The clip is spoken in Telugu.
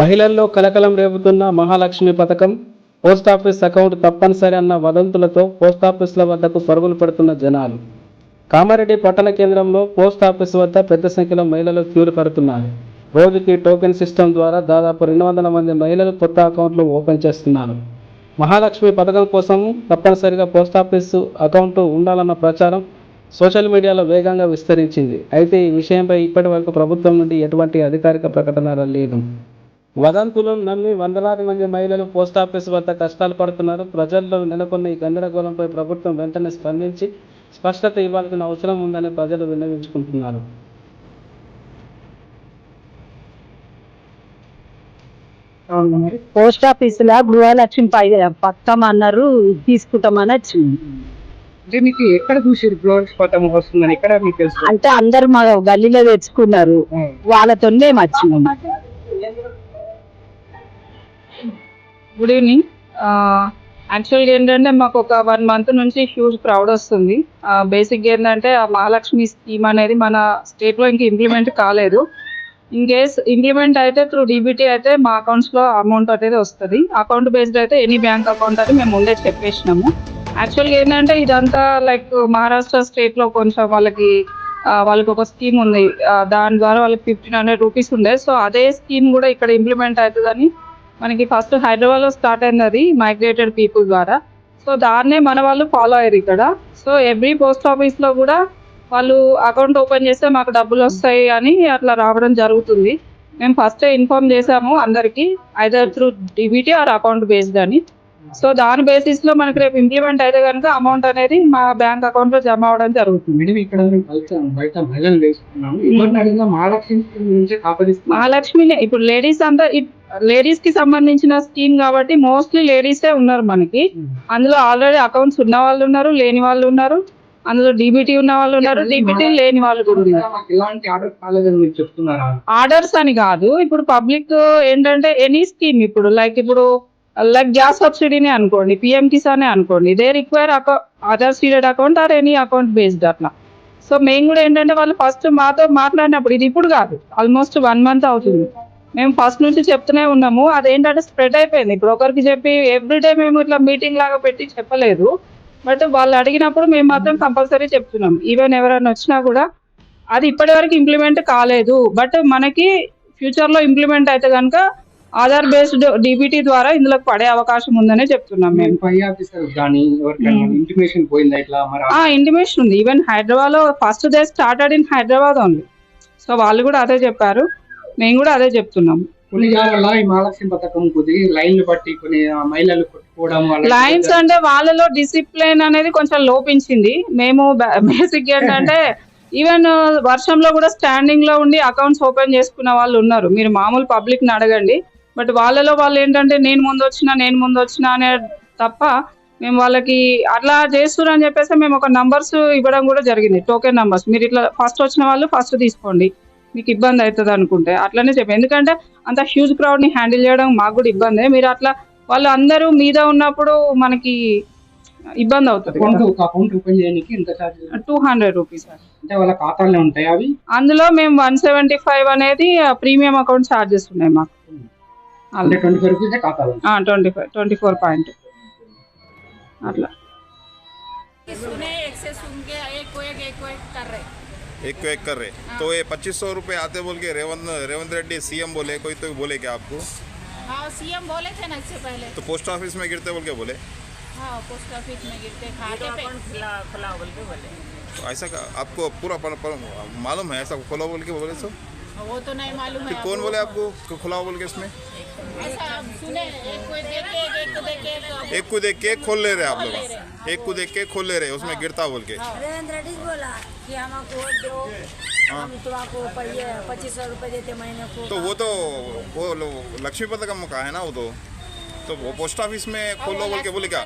మహిళల్లో కలకలం రేపుతున్న మహాలక్ష్మి పథకం పోస్టాఫీస్ అకౌంట్ తప్పనిసరి అన్న వదంతులతో పోస్టాఫీసుల వద్దకు పరుగులు పెడుతున్న జనాలు. కామారెడ్డి పట్టణ కేంద్రంలో పోస్ట్ ఆఫీస్ వద్ద పెద్ద సంఖ్యలో మహిళలు క్యూలు పడుతున్నారు రోజుకి టోకెన్ సిస్టమ్ ద్వారా దాదాపు రెండు వందల మంది మహిళలు కొత్త అకౌంట్లు ఓపెన్ చేస్తున్నారు. మహాలక్ష్మి పథకం కోసం తప్పనిసరిగా పోస్టాఫీసు అకౌంట్ ఉండాలన్న ప్రచారం సోషల్ మీడియాలో వేగంగా విస్తరించింది. అయితే ఈ విషయంపై ఇప్పటి వరకు ప్రభుత్వం నుండి ఎటువంటి అధికారిక ప్రకటన లేదు. వదంతులను నమ్మి వందలాది మంది మహిళలు పోస్ట్ ఆఫీస్ వద్ద కష్టాలు పడుతున్నారు. ప్రజల్లో నెలకొన్న ఈ గందరగోళంపై ప్రభుత్వం వెంటనే స్పందించి స్పష్టత ఇవ్వాల్సిన అవసరం ఉందని ప్రజలు విన్నవించుకుంటున్నారు. పోస్ట్ ఆఫీస్ లా గృహలక్ష్మి పై పథకం అన్నారు తీసుకుంటామని వచ్చింది. అంటే మీకు ఎక్కడ చూసారు పథకం వస్తుందని? ఎక్కడ మీకు అంటే అందరు మా గల్లీలో తెచ్చుకున్నారు. వాళ్ళతో మేము వచ్చినాం. గుడ్ ఈవినింగ్ యాక్చువల్గా ఏంటంటే మాకు ఒక వన్ మంత్ నుంచి హ్యూజ్ క్రౌడ్ వస్తుంది. Uh, బేసిక్గా ఏంటంటే ఆ మహాలక్ష్మి స్కీమ్ అనేది మన స్టేట్లో ఇంకా ఇంప్లిమెంట్ కాలేదు. ఇన్ కేస్ ఇంప్లిమెంట్ అయితే త్రూ డీబీటీ అయితే మా అకౌంట్స్లో అమౌంట్ అనేది వస్తుంది. అకౌంట్ బేస్డ్ అయితే ఎనీ బ్యాంక్ అకౌంట్ అని మేము ముందే చెప్పేసినాము. యాక్చువల్గా ఏంటంటే ఇదంతా లైక్ మహారాష్ట్ర స్టేట్లో కొంచెం వాళ్ళకి వాళ్ళకి ఒక స్కీమ్ ఉంది. దాని ద్వారా వాళ్ళకి ఫిఫ్టీన్ హండ్రెడ్ రూపీస్ ఉండే. సో అదే స్కీమ్ కూడా ఇక్కడ ఇంప్లిమెంట్ అవుతుందని మనకి ఫస్ట్ హైదరాబాద్లో స్టార్ట్ అయింది అది మైగ్రేటెడ్ పీపుల్ ద్వారా. సో దాన్నే మన వాళ్ళు ఫాలో అయ్యారు ఇక్కడ. సో ఎవ్రీ పోస్ట్ ఆఫీస్లో కూడా వాళ్ళు అకౌంట్ ఓపెన్ చేస్తే మాకు డబ్బులు వస్తాయి అని అట్లా రావడం జరుగుతుంది. మేము ఫస్ట్ ఇన్ఫార్మ్ చేసాము అందరికీ either through DBT or account based అని. సో దాని బేసిస్లో మనకి రేపు ఇంప్లిమెంట్ అయితే కనుక అమౌంట్ అనేది మా బ్యాంక్ అకౌంట్లో జమ అవడం జరుగుతుంది. మేడం ఇక్కడ బయట మహాలక్ష్మి నుంచి ఆపదిస్తున్నాం మహాలక్ష్మి ఇప్పుడు లేడీస్ అంతా లేడీస్కి సంబంధించిన స్కీమ్ కాబట్టి మోస్ట్లీ లేడీసే ఉన్నారు మనకి. అందులో ఆల్రెడీ అకౌంట్స్ ఉన్న వాళ్ళు ఉన్నారు లేని వాళ్ళు ఉన్నారు. అందులో డీబీటీ ఉన్న వాళ్ళు ఉన్నారు డీబీటీ లేని వాళ్ళు కూడా ఉన్నారు. ఆర్డర్స్ అని కాదు. ఇప్పుడు పబ్లిక్ ఏంటంటే ఎనీ స్కీమ్ ఇప్పుడు లైక్ ఇప్పుడు లైక్ గ్యాస్ సబ్సిడీనే అనుకోండి పిఎం కిసానే అనుకోండి. They require other seeded account or any account based అట్లా. సో మేము కూడా ఏంటంటే వాళ్ళు ఫస్ట్ మాతో మాట్లాడినప్పుడు ఇది ఇప్పుడు కాదు ఆల్మోస్ట్ వన్ మంత్ అవుతుంది. మేము ఫస్ట్ నుంచి చెప్తూనే ఉన్నాము. అదేంటంటే స్ప్రెడ్ అయిపోయింది. ఇప్పుడు ఒకరికి చెప్పి ఎవ్రీడే మేము ఇట్లా మీటింగ్ లాగా పెట్టి చెప్పలేదు. బట్ వాళ్ళు అడిగినప్పుడు మేము మాత్రం కంపల్సరీ చెప్తున్నాం. ఈవెన్ ఎవరైనా వచ్చినా కూడా అది ఇప్పటి వరకు ఇంప్లిమెంట్ కాలేదు. బట్ మనకి ఫ్యూచర్లో ఇంప్లిమెంట్ అయితే కనుక ఆధార్ బేస్డ్ డిబిటీ ద్వారా ఇందులో పడే అవకాశం ఉందనే చెప్తున్నాం మేము. మేము పై ఆఫీసర్ కానీ ఎవరికైనా ఇంటిమేషన్ పోయిందా ఇట్లా? మరి ఆ ఇంటిమేషన్ ఉంది. ఈవెన్ హైదరాబాద్లో first day started in Hyderabad only. So వాళ్ళు కూడా అదే చెప్పారు. మేము కూడా అదే చెప్తున్నాం. కొన్ని జాగాల ఈ మహాలక్ష్మి పథకం కొద్దిగా లైన్లు బట్టి కొన్ని ఆ, మహిళలు కొట్టుకోవడం వాళ్ళ లైన్స్ అంటే వాళ్ళలో డిసిప్లిన్ అనేది కొంచెం లోపించింది. మేము బేసిక్ ఏంటంటే ఈవెన్ వర్షంలో కూడా స్టాండింగ్లో ఉండి అకౌంట్స్ ఓపెన్ చేసుకున్న వాళ్ళు ఉన్నారు. మీరు మామూలు పబ్లిక్ని అడగండి. బట్ వాళ్ళలో వాళ్ళు ఏంటంటే నేను ముందు వచ్చిన నేను ముందు వచ్చిన అనే తప్ప మేము వాళ్ళకి అట్లా చేస్తున్నారు అని చెప్పేసి మేము ఒక నంబర్స్ ఇవ్వడం కూడా జరిగింది. Token numbers. మీరు ఇట్లా ఫస్ట్ వచ్చిన వాళ్ళు ఫస్ట్ తీసుకోండి. మీకు ఇబ్బంది అవుతుంది అనుకుంటే అట్లనే చెప్పి ఎందుకంటే అంత హ్యూజ్ క్రౌడ్ ని హ్యాండిల్ చేయడం మాకు కూడా ఇబ్బంది మీరు అట్లా వాళ్ళు అందరూ మీద ఉన్నప్పుడు మనకి ఇబ్బంది అవుతుంది అకౌంట్ ఒక అకౌంట్ ఓపెన్ చేయడానికి ఎంత ఛార్జ్ టూ హండ్రెడ్ రూపీస్ అంటే వాళ్ళ ఖాతాల్లో ఉంటాయి అవి అందులో మేము వన్ సెవెంటీ ఫైవ్ అనేది ప్రీమియం అకౌంట్ ఛార్జెస్ ఉన్నాయి మాకు అంటే ట్వంటీ ఫైవ్ రూపీస్ ఖాతాలో twenty five twenty four point అట్లా सुने एक से सुन के एक को एक एक को एक कर रहे एक को एक कर रहे। तो ये पच्चीस सौ रुपये आते बोल के रेवंत रेवंत रेड्डी सीएम बोले कोई तो बोले क्या आपको? हाँ सीएम बोले थे ना इससे पहले। तो पोस्ट ऑफ़िस में गिरते बोल के बोले? हाँ पोस्ट ऑफ़िस में गिरते खाते पे। खुला खुला बोल के बोले। तो ऐसा का आपको पूरा पर, पर, मालूम है ऐसा खुला बोल के बोले सो वो तो नहीं मालूम है कौन बोले आपको खुला बोल के इसमें? ऐसा हम सुने एक को देख के एक को देख के एक एक को देख के खोल ले रहे आप लोग। एक को देख के खोल ले रहे उसमें गिरता बोल के। नरेंद्र रेड्डी बोला कि हमको दो। हम तुमको पच्चीस सौ रुपये देते महीने को। तो वो तो वो लक्ष्मीपत का मौका है ना वो तो। तो वो पोस्ट ऑफ़िस में खोलो बोल के बोले क्या?